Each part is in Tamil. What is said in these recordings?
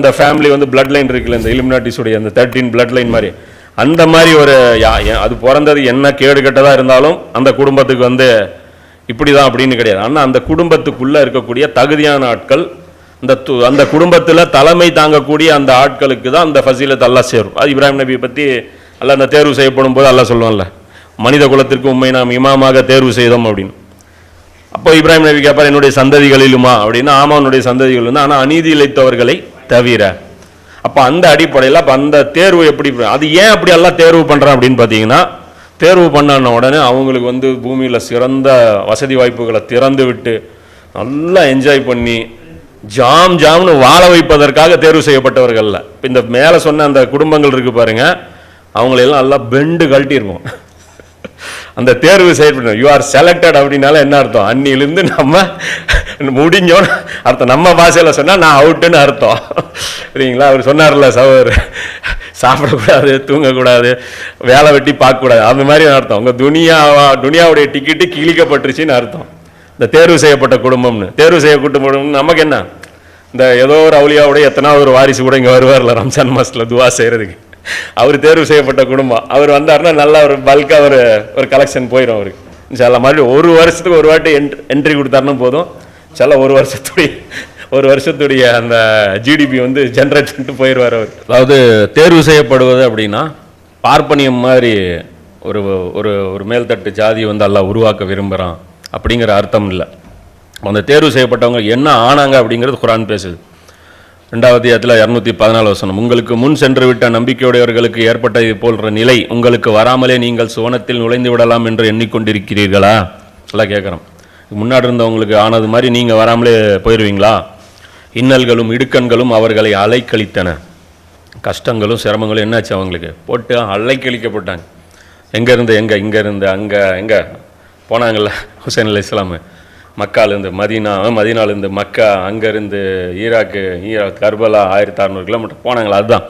அந்த ஃபேமிலி வந்து பிளட் லைன் இருக்குல்ல இந்த இலிமினாட்டிஸுடைய அந்த தேர்ட்டின் பிளட் லைன் மாதிரி. அந்த மாதிரி ஒரு யா- அது பிறந்தது என்ன கேடு கெட்டதாக இருந்தாலும் அந்த குடும்பத்துக்கு வந்து இப்படி தான் அப்படின்னு கிடையாது. ஆனால் அந்த குடும்பத்துக்குள்ளே இருக்கக்கூடிய தகுதியான ஆட்கள் அந்த து- அந்த குடும்பத்தில் தலைமை தாங்கக்கூடிய அந்த ஆட்களுக்கு தான் அந்த ஃபசீலத் அல்லாஹ் சேரும். அது இப்ராஹிம் நபியை பற்றி அல்ல அந்த தேர்வு செய்யப்படும் போது அல்லாஹ் சொல்லுவான்ல மனித குலத்திற்கு உண்மை நாம் இமாமாக தேர்வு செய்தோம் அப்படின்னு. அப்போ இப்ராஹிம் நபி கேட்பார் என்னுடைய சந்ததிகளிலுமா அப்படின்னா ஆமா சந்ததிகள் வந்து ஆனால் அநீதி இழைத்தவர்களை தவிர. அப்போ அந்த அடிப்படையில் அப்போ அந்த தேர்வு எப்படி அது ஏன் அப்படி எல்லாம் தேர்வு பண்ணுறான் அப்படின்னு பார்த்தீங்கன்னா தேர்வு பண்ணன உடனே அவங்களுக்கு வந்து பூமியில் சிறந்த வசதி வாய்ப்புகளை திறந்து விட்டு நல்லா என்ஜாய் பண்ணி ஜாம் ஜாம்னு வாழ வைப்பதற்காக தேர்வு செய்யப்பட்டவர்கள்ல இப்போ இந்த மேலே சொன்ன அந்த குடும்பங்கள் இருக்குது பாருங்கள் அவங்களையெல்லாம் நல்லா பெண்டு கழட்டியிருப்போம் அந்த தேர்வு செய்யப்படும் யூ ஆர் செலக்டட் அப்படின்னால என்ன அர்த்தம்? அன்னிலிருந்து நம்ம முடிஞ்சோன்னு அர்த்தம். நம்ம பாஷையில் சொன்னால் நான் அவுட்டுன்னு அர்த்தம். சரிங்களா? அவர் சொன்னார்ல சவர் சாப்பிடக்கூடாது தூங்கக்கூடாது வேலை வெட்டி பார்க்கக்கூடாது. அந்த மாதிரி அர்த்தம். உங்கள் துனியாவா துனியாவுடைய டிக்கெட்டு கிழிக்கப்பட்டுருச்சுன்னு அர்த்தம். இந்த தேர்வு செய்யப்பட்ட குடும்பம்னு. தேர்வு செய்யப்பட்ட குடும்பம் நமக்கு என்ன? இந்த ஏதோ ஒரு அவுலியாவுடைய எத்தனாவது ஒரு வாரிசு கூட இங்கே வருவார்ல ரம்ஜான் மாதத்தில் துவா செய்கிறதுக்கு அவர் தேர்வு செய்யப்பட்ட குடும்பம். அவர் வந்தாருன்னா நல்லா ஒரு பல்காக ஒரு ஒரு கலெக்ஷன் போயிடும் அவருக்கு. சில மாதிரி ஒரு வருஷத்துக்கு ஒரு வாட்டி என்ட்ரி கொடுத்தாருன்னா போதும். சில ஒரு வருஷத்துடைய ஒரு வருஷத்துடைய அந்த ஜிடிபி வந்து ஜென்ரேட் பண்ணிட்டு போயிடுவார் அவர். அதாவது தேர்வு செய்யப்படுவது அப்படின்னா பார்ப்பனியம் மாதிரி ஒரு ஒரு ஒரு மேல்தட்டு ஜாதி வந்து எல்லாம் உருவாக்க விரும்புகிறான் அப்படிங்கிற அர்த்தம் இல்லை. அந்த தேர்வு செய்யப்பட்டவங்க என்ன ஆனாங்க அப்படிங்கிறது குரான் பேசுது. ரெண்டாவது அத்தியாயத்தில் இரநூத்தி பதினாலு வசனம். உங்களுக்கு முன் சென்று விட்ட நம்பிக்கையுடையவர்களுக்கு ஏற்பட்ட இது போன்ற நிலை உங்களுக்கு வராமலே நீங்கள் சுவனத்தில் நுழைந்து விடலாம் என்று எண்ணிக்கொண்டிருக்கிறீர்களா? எல்லாம் கேட்குறோம் முன்னாடி இருந்தவங்களுக்கு ஆனது மாதிரி நீங்கள் வராமலே போயிடுவீங்களா இன்னல்களும் இடுக்கண்களும் அவர்களை அலைக்கழித்தன. கஷ்டங்களும் சிரமங்களும் என்னாச்சு அவங்களுக்கு? போட்டு அலைக்கழிக்கப்பட்டாங்க. எங்கேருந்து எங்கே? இங்கேருந்து அங்கே? எங்கே? போனாங்கல்ல ஹுசைன் அலி இஸ்லாமு மக்காலேருந்து மதீனா மதீனாலேருந்து மக்கா அங்கேருந்து ஈராக்கு ஈராக் கர்பலா ஆயிரத்தி அறநூறு கிலோமீட்டர் போனாங்களா? அதுதான்.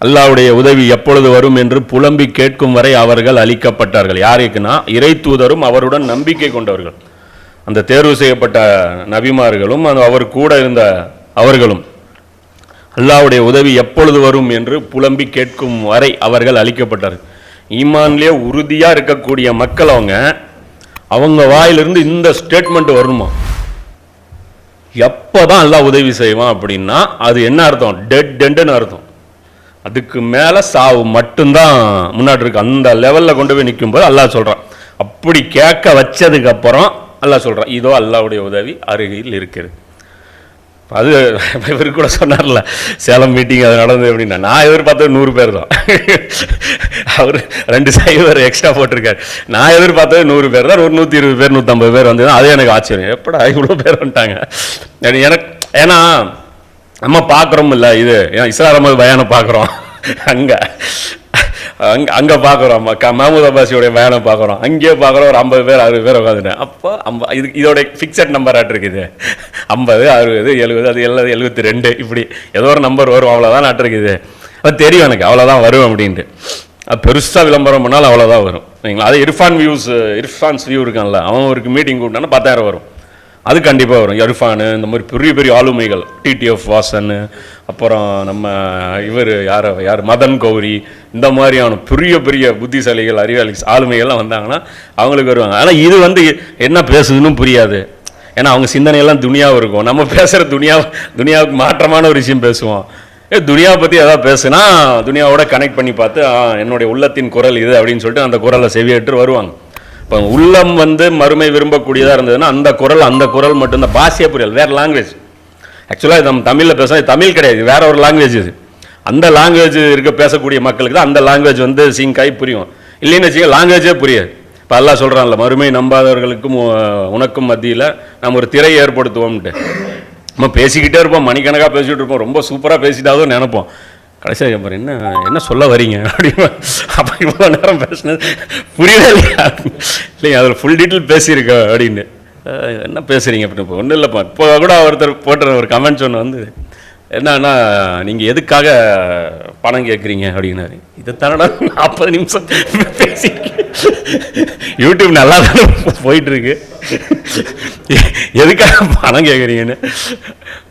அல்லாவுடைய உதவி எப்பொழுது வரும் என்று புலம்பி கேட்கும் வரை அவர்கள் அழிக்கப்பட்டார்கள். யாருக்குன்னா? இறை தூதரும் அவருடன் நம்பிக்கை கொண்டவர்கள். அந்த தேர்வு செய்யப்பட்ட நபிமார்களும் அந்த அவர் கூட இருந்த அவர்களும் அல்லாவுடைய உதவி எப்பொழுது வரும் என்று புலம்பி கேட்கும் வரை அவர்கள் அளிக்கப்பட்டார்கள் ஈமான்லேயே உறுதியாக இருக்கக்கூடிய மக்கள் அவங்க அவங்க வாயிலிருந்து இந்த ஸ்டேட்மெண்ட் வருணுமோ? எப்போ தான் எல்லாம் உதவி செய்வான் அப்படின்னா அது என்ன அர்த்தம்? டெட் டெண்டுன்னு அர்த்தம். அதுக்கு மேலே சாவு மட்டும்தான் முன்னாடி இருக்கு. அந்த லெவலில் கொண்டு போய் நிற்கும் போது அல்லாஹ் சொல்கிறான் அப்படி கேட்க வச்சதுக்கப்புறம் அல்லாஹ் சொல்கிறான் இதோ அல்லாவுடைய உதவி அருகில் இருக்கிறது. அது இவர் கூட சொன்னார்ல சேலம் மீட்டிங் அது நடந்தது அப்படின்னா நான் எதிர்பார்த்தது நூறு பேர் தான். அவர் ரெண்டு சைவர் எக்ஸ்ட்ரா போட்டிருக்காரு. நான் எதிர்பார்த்தது நூறு பேர் தான் ஒரு நூற்றி இருபது பேர் நூற்றம்பது பேர் வந்து அது எனக்கு ஆச்சரியம். எப்படா இவ்வளோ பேர் வந்துட்டாங்க? எனக்கு- ஏன்னா நம்ம பார்க்குறோம் இல்லை இது. ஏன் இஸ்ரா பயானம் பார்க்குறோம். அங்கே. அங்கே அங்கே பார்க்குறோம் மஹமூத் அப்பாசியோடைய பயானை பார்க்குறோம் அங்கேயே பார்க்குறோம் ஒரு ஐம்பது பேர் அறுபது பேர் உட்காந்துட்டேன் அப்போ அம்ப இது இதோட ஃபிக்ஸட் நம்பர் இருக்குது. ஐம்பது அறுபது எழுபது அது எழுபது எழுபத்தி ரெண்டு இப்படி ஏதோ ஒரு நம்பர் வரும். அவ்வளோதான் நாட்டிருக்குது அது தெரியும் எனக்கு அவ்வளோதான் வரும் அப்படின்ட்டு. அது பெருசாக விளம்பரம் பண்ணாலும் அவ்வளோதான் வரும். சரிங்களா? அது இர்ஃபான் வியூஸ் இர்ஃபான்ஸ் வியூ இருக்கான்ல அவன் ஒரு மீட்டிங் கூப்பிட்டானா பத்தாயிரம் வரும். அது கண்டிப்பாக வரும். இர்ஃபானு இந்த மாதிரி பெரிய பெரிய ஆளுமைகள் டிடிஎஃப் வாசன் அப்புறம் நம்ம இவர் யார் யார் மதன் கௌரி இந்த மாதிரியான பெரிய பெரிய புத்திசாலிகள் அறிவாளி ஆளுமைகள்லாம் வந்தாங்கன்னா அவங்களுக்கு வருவாங்க. ஆனால் இது வந்து என்ன பேசுதுன்னு புரியாது. ஏன்னா அவங்க சிந்தனையெல்லாம் துணியாக இருக்கும். நம்ம பேசுகிற துணியா துனியாவுக்கு மாற்றமான ஒரு விஷயம் பேசுவோம். ஏ துனியாவை பற்றி எதாவது பேசுனா துனியாவோட கனெக்ட் பண்ணி பார்த்து என்னுடைய உள்ளத்தின் குரல் இது அப்படின்னு சொல்லிட்டு அந்த குரலை செவியேற்று வருவாங்க. இப்போ உள்ளம் வந்து மறுமை விரும்பக்கூடியதாக இருந்ததுன்னா அந்த குரல் அந்த குரல் மட்டும்தான் பாஷையே புரியல் வேறு லாங்குவேஜ் ஆக்சுவலாக நம்ம தமிழில் பேச தமிழ் கிடையாது வேற ஒரு லாங்குவேஜ் இது. அந்த லாங்குவேஜ் இருக்க பேசக்கூடிய மக்களுக்கு தான் அந்த லாங்குவேஜ் வந்து சிங்காய் புரியும். இல்லைன்னு வச்சுக்க லாங்குவேஜே புரியாது. இப்போ எல்லாம் சொல்கிறான்ல மறுமை நம்பாதவர்களுக்கும் உனக்கும் மத்தியில் நம்ம ஒரு திரை ஏற்படுத்துவோம்ட்டு நம்ம பேசிக்கிட்டே இருப்போம் மணிக்கணக்காக பேசிக்கிட்டு இருப்போம் ரொம்ப சூப்பராக பேசிட்டாலும் நினைப்போம். கடைசியாக கேட்பாரு என்ன என்ன சொல்ல வரீங்க? அப்படின்னு அப்போ இவ்வளோ நேரம் பேசினது புரியவே இல்லையா? இல்லைங்க அதில் ஃபுல் டீட்டெயில் பேசியிருக்க அப்படின்னு. என்ன பேசுகிறீங்க அப்படின்னு இப்போ ஒன்றும் இல்லைப்பா. இப்போ கூட ஒருத்தர் போட்டுற ஒரு கமெண்ட்ஸ் ஒன்று வந்து என்னன்னா நீங்கள் எதுக்காக பணம் கேட்குறீங்க அப்படின்னாரு. இதை தானடா நாற்பது நிமிஷம் பேசியிருக்கேன் யூடியூப் நல்லா தானே போயிட்டுருக்கு. எதுக்காக பணம் கேட்குறீங்கன்னு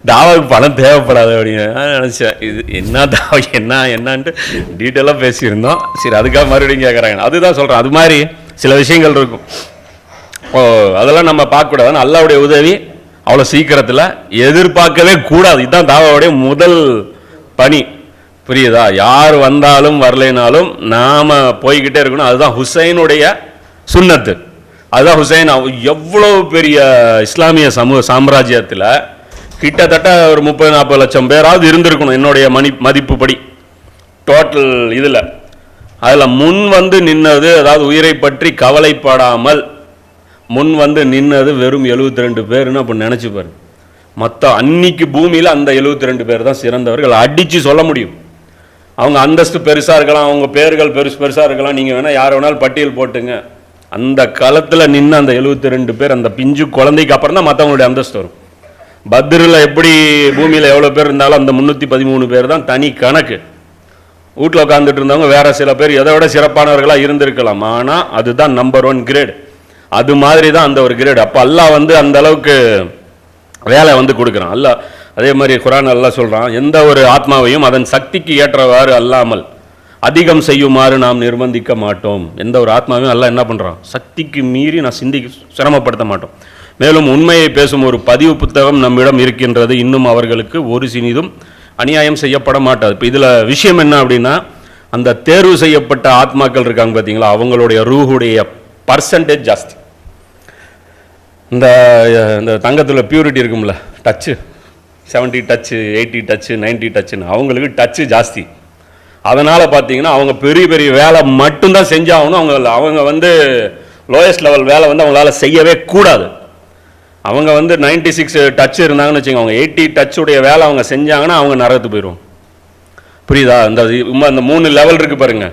தாவாவுக்கு பணம் தேவைப்படாது அப்படின்னு நான் நினச்சேன். இது என்ன தாவா என்ன என்னான்ட்டு டீட்டெயிலாக பேசியிருந்தோம். சரி அதுக்காக மறுபடியும் கேட்குறாங்க அதுதான் சொல்கிறேன் அது மாதிரி சில விஷயங்கள் இருக்கும். ஓ அதெல்லாம் நம்ம பார்க்கக்கூடாது. அல்லாவுடைய உதவி அவ்வளோ சீக்கிரத்தில் எதிர்பார்க்கவே கூடாது. இதுதான் தாவாவுடைய முதல் பணி. புரியுதா? யார் வந்தாலும் வரலைனாலும் நாம் போய்கிட்டே இருக்கணும். அதுதான் ஹுசைனுடைய சுண்ணத்து அதுதான் ஹுசைன் எவ்வளோ எவ்வளவு பெரிய இஸ்லாமிய சமூக சாம்ராஜ்யத்தில் கிட்டத்தட்ட ஒரு முப்பது நாற்பது லட்சம் பேராவது இருந்திருக்கணும் என்னுடைய மணி மதிப்புப்படி. டோட்டல் இதில். அதில் முன் வந்து நின்னது அதாவது உயிரை பற்றி கவலைப்படாமல் முன் வந்து நின்னது வெறும் 72 ரெண்டு பேர்னு அப்போ நினச்சி பாரு மொத்தம் அன்னைக்கு பூமியில் அந்த 72 ரெண்டு பேர் தான் சிறந்தவர்கள். அடித்து சொல்ல முடியும். அவங்க அந்தஸ்து பெருசாக இருக்கலாம் அவங்க பேர்கள் பெருசு பெருசாக இருக்கலாம். நீங்கள் வேணால் யார் வேணாலும் பட்டியல் போட்டுங்க. அந்த காலத்தில் நின்று அந்த 72 ரெண்டு பேர் அந்த பிஞ்சு குழந்தைக்கு அப்புறம் தான் மற்றவங்களுடைய அந்தஸ்து வரும். பத்ரில் எப்படி பூமியில் எவ்வளோ பேர் இருந்தாலும் அந்த முந்நூற்றி பதிமூணு பேர் தான் தனி கணக்கு. வீட்டில் உட்காந்துட்டு இருந்தவங்க வேறு சில பேர் எதை விட சிறப்பானவர்களாக இருந்திருக்கலாம். ஆனால் அதுதான் நம்பர் ஒன் கிரேட் அது மாதிரி தான் அந்த ஒரு கிரேடு அப்போ அல்லா வந்து அந்த அளவுக்கு வேலை வந்து கொடுக்குறான். அல்லாஹ் அதே மாதிரி குரான் அல்லா சொல்கிறான் எந்த ஒரு ஆத்மாவையும் அதன் சக்திக்கு ஏற்றவாறு அல்லாமல் அதிகம் செய்யுமாறு நாம் நிர்பந்திக்க மாட்டோம். எந்த ஒரு ஆத்மாவையும் அல்லாஹ் என்ன பண்ணுறான் சக்திக்கு மீறி நான் சிந்திக்க சிரமப்படுத்த மாட்டோம். மேலும் உண்மையை பேசும் ஒரு பதிவு புத்தகம் நம்மிடம் இருக்கின்றது. இன்னும் அவர்களுக்கு ஒரு சிறிதும் அநியாயம் செய்யப்பட மாட்டாது. இப்போ இதில் விஷயம் என்ன அப்படின்னா அந்த தேர்வு செய்யப்பட்ட ஆத்மாக்கள் இருக்காங்க பார்த்தீங்களா அவங்களுடைய ரூஹுடைய பர்சன்டேஜ் ஜாஸ்தி. இந்த இந்த தங்கத்தில் பியூரிட்டி இருக்கும்ல touch seventy touch eighty touch ninety டச்சுன்னு அவங்களுக்கு டச்சு ஜாஸ்தி. அதனால் பார்த்தீங்கன்னா அவங்க பெரிய பெரிய வேலை மட்டும்தான் செஞ்சாகணும். அவங்க அவங்க வந்து லோயஸ்ட் லெவல் வேலை வந்து அவங்களால செய்யவே கூடாது. அவங்க வந்து 96 சிக்ஸ் டச் இருந்தாங்கன்னு வச்சுக்கோங்க அவங்க எயிட்டி டச்சுடைய வேலை அவங்க செஞ்சாங்கன்னா அவங்க நரகத்து போயிடும் புரியுதா? இந்த இது- இந்த மூணு லெவல் இருக்குது பாருங்கள்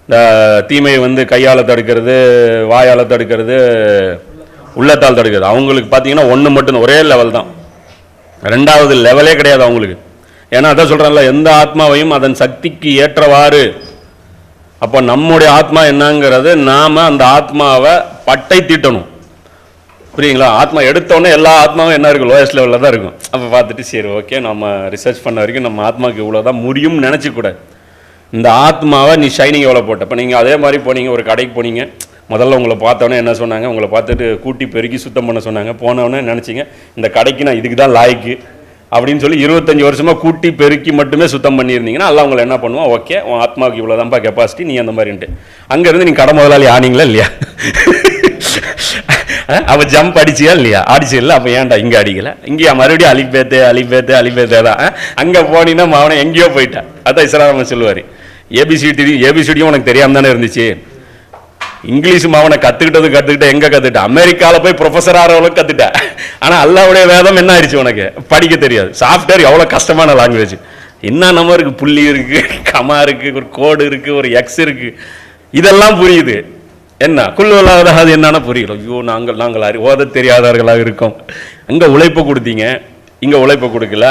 இந்த தீமையை வந்து கையால் தடுக்கிறது வாயால் தடுக்கிறது உள்ளத்தால் தடுக்கிறது. அவங்களுக்கு பார்த்தீங்கன்னா ஒன்று மட்டும் ஒரே லெவல் தான். ரெண்டாவது லெவலே கிடையாது அவங்களுக்கு. ஏன்னா அதான் சொல்கிறேன்ல எந்த ஆத்மாவையும் அதன் சக்திக்கு ஏற்றவாறு. அப்போ நம்முடைய ஆத்மா என்னங்கிறது நாம் அந்த ஆத்மாவை பட்டை தீட்டணும். புரியுங்களா ஆத்மா எடுத்தோடனே எல்லா ஆத்மாவும் என்ன இருக்கும்? லோயஸ்ட் லெவலில் தான் இருக்கும். அப்போ பார்த்துட்டு சரி ஓகே நம்ம ரிசர்ச் பண்ண வரைக்கும் நம்ம ஆத்மாவுக்கு இவ்வளோ தான் முடியும்னு நினச்சிக்கூடாது. இந்த ஆத்மாவை நீ ஷைனிங் எவ்வளோ போட்ட? இப்போ நீங்கள் அதே மாதிரி போனீங்க ஒரு கடைக்கு போனீங்க. முதல்ல உங்களை பார்த்தோன்னே என்ன சொன்னாங்க? உங்களை பார்த்துட்டு கூட்டி பெருக்கி சுத்தம் பண்ண சொன்னாங்க. போனவொடனே நினச்சிங்க? இந்த கடைக்கு நான் இதுக்கு தான் லாய்க்கு. அப்படின்னு சொல்லி இருபத்தஞ்சி வருஷமாக கூட்டி பெருக்கி மட்டுமே சுத்தம் பண்ணியிருந்தீங்கன்னா எல்லாம் உங்களை என்ன பண்ணுவோம் ஓகே உன் ஆத்மாவுக்கு இவ்வளோதான்ப்பா கெப்பாசிட்டி நீ அந்த மாதிரின்ட்டு. அங்கேருந்து நீங்கள் கடை முதலாளி ஆனீங்களா இல்லையா? அவள் ஜம்ப் அடிச்சியா இல்லையா? அடிச்சு இல்லை அப்போ ஏன்டா இங்கே அடிக்கல? இங்கேயா? மறுபடியும் அலிபேத்து அலிபேத்து அலிபேத்தே தான். அங்கே போனீங்கன்னா மாவனை எங்கேயோ போயிட்டா. அதான் இஸ்ராமன் சொல்லுவார். ஏபிசிடி ஏபிசிடியும் உனக்கு தெரியாமல் தானே இருந்துச்சு? இங்கிலீஷ் மாவனை கற்றுக்கிட்டது கற்றுக்கிட்ட எங்கே கற்றுக்கிட்டேன் அமெரிக்காவில் போய் ப்ரொஃபஸர் ஆகிறவளுக்கு கற்றுட்டேன் ஆனால் அல்லாவுடைய வேதம் என்ன ஆயிடுச்சு உனக்கு? படிக்க தெரியாது. சாஃப்ட்வேர் எவ்வளோ கஷ்டமான லாங்குவேஜ் என்ன நம்ம இருக்கு? புள்ளி இருக்கு கமா இருக்கு ஒரு கோடு இருக்கு ஒரு எக்ஸ் இருக்கு. இதெல்லாம் புரியுது. என்ன? குள்ளுவலாக அது என்னன்னா புரியல. ஐயோ நாங்கள் நாங்கள் அறி ஓத தெரியாதவர்களாக இருக்கோம். அங்கே உழைப்பை கொடுத்தீங்க? இங்கே உழைப்பை கொடுக்கல.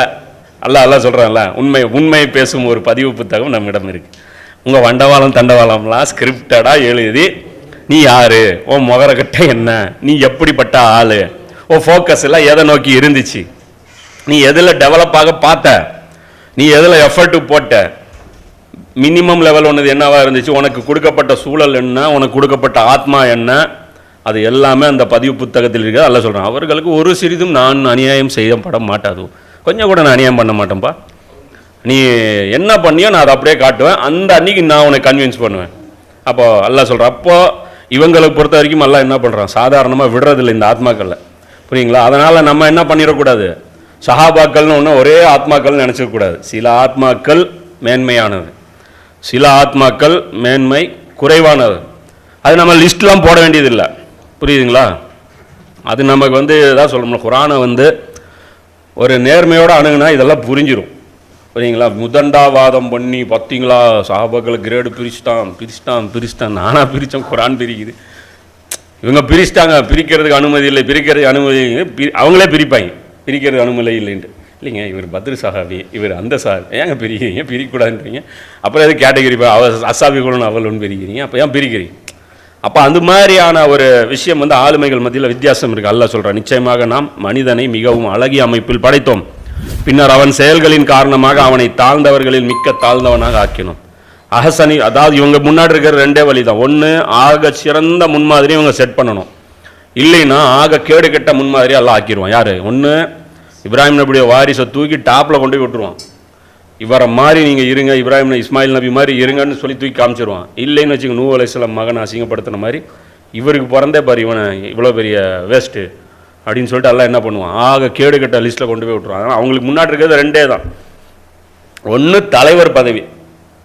அல்ல அல்ல சொல்கிறான்ல உண்மை உண்மையை பேசும் ஒரு பதிவு புத்தகம் நம்மிடம் இருக்குது உங்கள் வண்டவாளம் தண்டவாளம்லாம் ஸ்கிரிப்டடாக எழுதி நீ யாரு? உன் முகரக்கட்டை என்ன? நீ எப்படிப்பட்ட ஆள்? உன் ஃபோக்கஸ் எல்லாம் எதை நோக்கி இருந்துச்சு? நீ எதில் டெவலப் ஆக பார்த்த? நீ எதில் எஃபர்ட்டு போட்ட? மினிமம் லெவல் ஒன்று என்னவாக இருந்துச்சு? உனக்கு கொடுக்கப்பட்ட சூழல் என்ன? உனக்கு கொடுக்கப்பட்ட ஆத்மா என்ன? அது எல்லாமே அந்த பதிவு புத்தகத்தில் இருக்குது அல்ல சொல்கிறேன் அவர்களுக்கு ஒரு சிறிதும் நான் அநியாயம் செய்யப்பட மாட்டாது. கொஞ்சம் கூட நான் அநியாயம் பண்ண மாட்டேன்ப்பா நீ என்ன பண்ணியோ நான் அதை அப்படியே காட்டுவேன். அந்த அன்னைக்கு நான் உனக்கு கன்வின்ஸ் பண்ணுவேன். அப்போது அல்ல சொல்கிறேன் அப்போது இவங்களை பொறுத்த வரைக்கும் எல்லாம் என்ன பண்ணுறான் சாதாரணமாக விடுறதில்லை இந்த ஆத்மாக்களில். புரியுங்களா? அதனால் நம்ம என்ன பண்ணிடக்கூடாது? சஹாபாக்கள்னு ஒன்று ஒரே ஆத்மாக்கள்னு நினச்சிக்கக்கூடாது சில ஆத்மாக்கள் மேன்மையானது. சில ஆத்மாக்கள் மேன்மை குறைவானது. அது நம்ம லிஸ்ட்லாம் போட வேண்டியதில்லை. புரியுதுங்களா? அது நமக்கு வந்து இதாக சொல்லணும் குரானை வந்து ஒரு நேர்மையோடு அணுகுனா இதெல்லாம் புரிஞ்சிடும் சரிங்களா முதண்டாவாதம் பண்ணி பார்த்தீங்களா? சாபாக்கள் கிரேடு பிரிச்சுட்டான் பிரிச்சிட்டான் பிரிச்சிட்டான். நானாக பிரித்தேன் குரான் பிரிக்குது. இவங்க பிரிச்சிட்டாங்க பிரிக்கிறதுக்கு அனுமதி இல்லை பிரிக்கிறதுக்கு அனுமதி பிரி அவங்களே பிரிப்பாங்க. பிரிக்கிறதுக்கு அனுமதி இல்லைன்ட்டு. இல்லைங்க இவர் பத்ரு சஹாபி இவர் அந்த சஹாபி. ஏங்க பிரிக்கிறீங்க பிரிக்கக்கூடாதுன்றீங்க? அப்புறம் எது கேட்டகரி அவ அசாபி குலன் அவளுன்னு பிரிக்கிறீங்க? அப்போ ஏன் பிரிக்கிறீங்க? அப்போ அந்த மாதிரியான ஒரு விஷயம் வந்து ஆளுமைகள் மத்தியில் வித்தியாசம் இருக்குது அல்ல சொல்கிறேன் நிச்சயமாக நாம் மனிதனை மிகவும் அழகிய அமைப்பில் படைத்தோம். பின்னர் அவன் செயல்களின் காரணமாக அவனை தாழ்ந்தவர்களில் மிக்க தாழ்ந்தவனாக ஆக்கினோம். அஹசனி அதாவது இவங்க முன்னாடி இருக்கிற ரெண்டே வழி தான் ஒன்று ஆக சிறந்த முன்மாதிரி இவங்க செட் பண்ணணும். இல்லைன்னா ஆக கேடு கெட்ட முன்மாதிரி எல்லாம் ஆக்கிடுவான். யார்? ஒன்று இப்ராஹிம் நபியுடைய வாரிசை தூக்கி டாப்பில் கொண்டு போய் விட்டுருவான். இவரை மாதிரி நீங்கள் இருங்க இப்ராஹிம் இஸ்மாயில் நபி மாதிரி இருங்கன்னு சொல்லி தூக்கி காமிச்சிருவான். இல்லைன்னு வச்சுக்கோங்க நூ அலைசலம் மகனை அசிங்கப்படுத்தின மாதிரி இவருக்கு பிறந்தே பாரு இவனை இவ்வளோ பெரிய வேஸ்ட்டு அப்படின்னு சொல்லிட்டு எல்லாம் என்ன பண்ணுவான்? ஆக கேடு கட்ட லிஸ்ட்டில் கொண்டு போய் விட்டுருவான். அவங்களுக்கு முன்னாடி இருக்கிறது ரெண்டே தான். ஒன்று தலைவர் பதவி.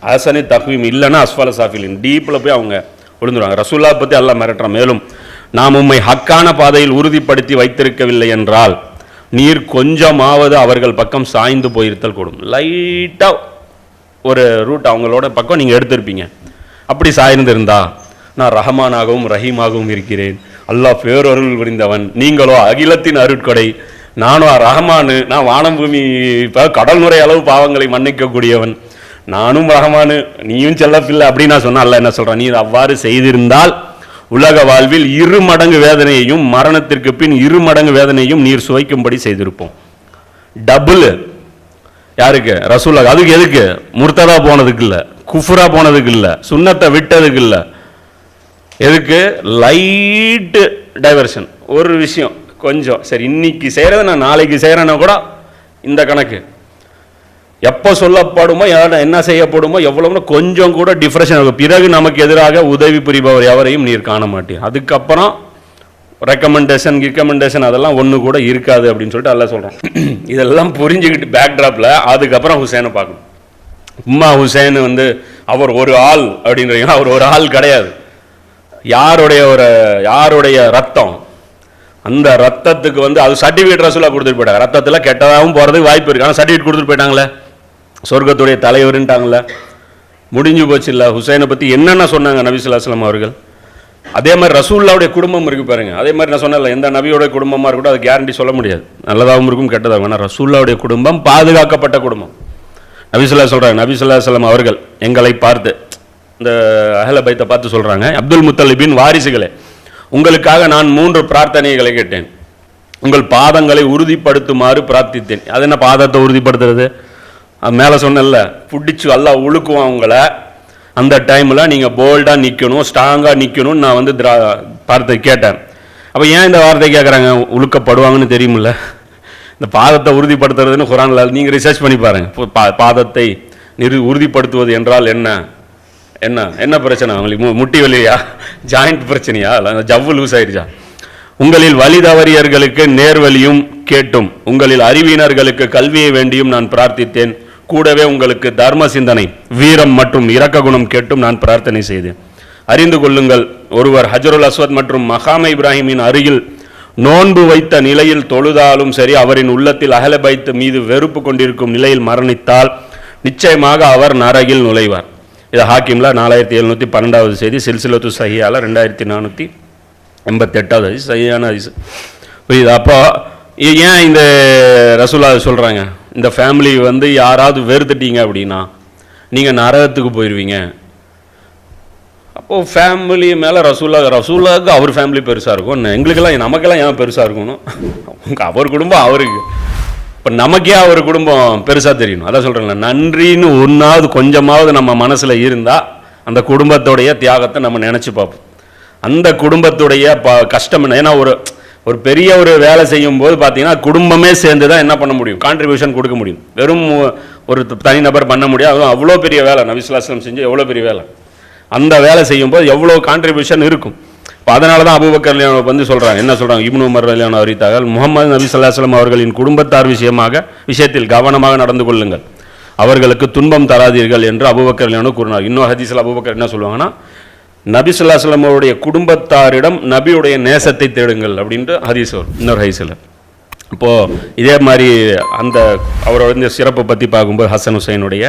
அசனி தஹ்வீம் இல்லைன்னா அஸ்வால சாஃபிலின். டீப்பில் போய் அவங்க விழுந்துருவாங்க. ரசூல்லா பற்றி எல்லாம் மிரட்டுறான். மேலும் நாம் உம்மை ஹக்கான பாதையில் உறுதிப்படுத்தி வைத்திருக்கவில்லை என்றால் நீர் கொஞ்சமாவது அவர்கள் பக்கம் சாய்ந்து போயிருத்தல் கூடும். லைட்டாக ஒரு ரூட் அவங்களோட பக்கம் நீங்கள் எடுத்திருப்பீங்க. அப்படி சாய்ந்து இருந்தா நான் ரஹமானாகவும் ரஹீமாகவும் இருக்கிறேன். அல்லாஹ் பேரருள் புரிந்தவன் நீங்களோ அகிலத்தின் அருட்கொடை. நானும் ரஹமானு நான் வானம் பூமி இப்போ கடல் நுரை அளவு பாவங்களை மன்னிக்கக்கூடியவன். நானும் ரஹமானு நீயும் செல்லப்பில்லை அப்படின்னு நான் சொன்னா என்ன சொல்கிறேன் நீ அவ்வாறு செய்திருந்தால் உலக வாழ்வில் இரு மடங்கு வேதனையையும் மரணத்திற்கு பின் இரு மடங்கு வேதனையும் நீர் சுவைக்கும்படி செய்திருப்போம். டபுள் யாருக்கு? ரசூல்லா அதுக்கு எதுக்கு? முர்த்ததா போனதுக்கு இல்லை. குஃபுரா போனதுக்கு இல்லை. சுண்ணத்தை விட்டதுக்கு இல்லை. எதுக்கு? லைட்டு டைவர்ஷன் ஒரு விஷயம் கொஞ்சம். சரி இன்னைக்கு செய்கிறத நான் நாளைக்கு செய்கிறேன்னா கூட இந்த கணக்கு. எப்போ சொல்லப்படுமோ யார- என்ன செய்யப்படுமோ எவ்வளவுன்னு கொஞ்சம் கூட டிஃப்ரெஷன் இருக்கும் பிறகு நமக்கு எதிராக உதவி புரிபவர் எவரையும் நீர் காண மாட்டீர் அதுக்கப்புறம் ரெக்கமெண்டேஷன் ரிக்கமெண்டேஷன் அதெல்லாம் ஒன்று கூட இருக்காது அப்படின்னு சொல்லிட்டு எல்லாம் சொல்கிறேன் இதெல்லாம் புரிஞ்சுக்கிட்டு பேக்ட்ராப்பில் அதுக்கப்புறம் ஹுசேனை பார்க்கணும். உம்மா ஹுசேன் வந்து அவர் ஒரு ஆள் அப்படின்றீங்க. அவர் ஒரு ஆள் கிடையாது. யாருடைய ஒரு யாருடைய ரத்தம்? அந்த ரத்தத்துக்கு வந்து அது சர்டிஃபிகேட் ரசூலாக கொடுத்துட்டு போயிட்டாங்க. ரத்தத்தில் கெட்டதாகவும் போகிறதுக்கு வாய்ப்பு இருக்குது ஆனால் சர்டிஃபிகேட் கொடுத்துட்டு போயிட்டாங்களே? சொர்க்கத்துடைய தலைவருன்ட்டாங்களே? முடிஞ்சு போச்சு இல்லை. ஹுசைனை பற்றி என்னென்ன சொன்னாங்க நபி ஸல்லல்லாஹு அவர்கள்? அதே மாதிரி ரசூல்லாவுடைய குடும்பம் இருக்கு பாருங்க. அதே மாதிரி நான் சொன்னேன்ல எந்த நபியோட குடும்பமாக இருக்கட்டும் அது கேரண்டி சொல்ல முடியாது. நல்லதாகவும் இருக்கும் கெட்டதாகவும். ஆனால் ரசூல்லாவுடைய குடும்பம் பாதுகாக்கப்பட்ட குடும்பம். நபிசுல்லா சொல்கிறாங்க நபிசுல்லா அவர்கள் எங்களை பார்த்து இந்த அஹல பைத்தை பார்த்து சொல்கிறாங்க அப்துல் முத்தலிபின் வாரிசுகளே உங்களுக்காக நான் மூன்று பிரார்த்தனைகளை கேட்டேன். உங்கள் பாதங்களை உறுதிப்படுத்துமாறு பிரார்த்தித்தேன். அது என்ன பாதத்தை உறுதிப்படுத்துறது? மேலே சொன்னேன்ல பிடிச்சி எல்லாம் உழுக்குவான் உங்களை. அந்த டைமில் நீங்கள் போல்டாக நிற்கணும் ஸ்ட்ராங்காக நிற்கணும்னு நான் வந்து திரா வார்த்தை கேட்டேன். அப்போ ஏன் இந்த வார்த்தை கேட்குறாங்க உழுக்கப்படுவாங்கன்னு தெரியுமில்ல. இந்த பாதத்தை உறுதிப்படுத்துறதுன்னு குரான்ல நீங்கள் ரிசர்ச் பண்ணி பாருங்கள் பாதத்தை நிறு உறுதிப்படுத்துவது என்றால் என்ன? என்ன என்ன பிரச்சனை? அவங்களுக்கு மு- முட்டி வலியா? ஜாயிண்ட் பிரச்சனையா? ஜவ்வு லூஸ் ஆயிடுச்சா? உங்களில் வழி தவறியர்களுக்கு நேர்வழியும் கேட்டும். உங்களில் அறிவியினர்களுக்கு கல்வியை வேண்டியும் நான் பிரார்த்தித்தேன். கூடவே உங்களுக்கு தர்ம சிந்தனை வீரம் மற்றும் இரக்க குணம் கேட்டும் நான் பிரார்த்தனை செய்தேன். அறிந்து கொள்ளுங்கள் ஒருவர் ஹஜருல் அஸ்வத் மற்றும் மகாம இப்ராஹிமின் அருகில் நோன்பு வைத்த நிலையில் தொழுதாலும் சரி அவரின் உள்ளத்தில் அகலபைத்து மீது வெறுப்பு கொண்டிருக்கும் நிலையில் மரணித்தால் நிச்சயமாக அவர் நரகில் நுழைவார். இது ஹாக்கிமில் நாலாயிரத்தி எழுநூற்றி பன்னெண்டாவது செய்தி சில்சிலத்து சஹியால ரெண்டாயிரத்தி நானூற்றி எண்பத்தெட்டாவது அதிசு சரியான அதிசு புரியுது அப்போ ஏன் இந்த ரசூலா சொல்கிறாங்க இந்த ஃபேமிலி வந்து யாராவது வெறுத்துட்டீங்க அப்படின்னா நீங்கள் நரகத்துக்கு போயிடுவீங்க அப்போது ஃபேமிலி மேலே ரசூலா ரசூலாவுக்கு அவர் ஃபேமிலி பெருசாக இருக்கும். எங்களுக்கெல்லாம் நமக்கெல்லாம் ஏன் பெருசாக இருக்கணும்? அவர் குடும்பம் அவருக்கு. இப்போ நமக்கே அவர் குடும்பம் பெருசாக தெரியணும் அதான் சொல்கிறேன்ல நன்றின்னு ஒன்றாவது கொஞ்சமாவது நம்ம மனசில் இருந்தால் அந்த குடும்பத்துடைய தியாகத்தை நம்ம நினச்சி பார்ப்போம். அந்த குடும்பத்துடைய ப கஷ்டம் என்ன? ஏன்னா ஒரு ஒரு பெரிய ஒரு வேலை செய்யும் போது பார்த்தீங்கன்னா குடும்பமே சேர்ந்து தான் என்ன பண்ண முடியும்? கான்ட்ரிபியூஷன் கொடுக்க முடியும். வெறும் ஒரு தனிநபர் பண்ண முடியாது. அதுவும் அவ்வளோ பெரிய வேலை. நபிசுல்லாஸ்லம் செஞ்சு எவ்வளோ பெரிய வேலை. அந்த வேலை செய்யும்போது எவ்வளோ கான்ட்ரிபியூஷன் இருக்கும். இப்போ அதனால தான் அபுபக்கர் வந்து சொல்கிறாங்க என்ன சொல்கிறாங்க இப்னு உமர் ரலியான அறிவித்தார்கள் முகமது நபி ஸல்லல்லாஹு அவர்களின் குடும்பத்தார் விஷயமாக விஷயத்தில் கவனமாக நடந்து கொள்ளுங்கள். அவர்களுக்கு துன்பம் தராதீர்கள் என்று அபுபக்கர் ரலியல்லாஹு கூறினார். இன்னொரு ஹதீஸில் அபுபக்கர் என்ன சொல்லுவாங்கன்னா நபி ஸல்லல்லாஹு அலைஹி அவருடைய குடும்பத்தாரிடம் நபியுடைய நேசத்தை தேடுங்கள் அப்படின்ட்டு ஹதீஸ் வரும். இன்னொரு ஹதீஸில். இப்போது இதே மாதிரி அந்த அவரோட இந்த சிறப்பை பற்றி பார்க்கும்போது ஹசன் ஹுசைனுடைய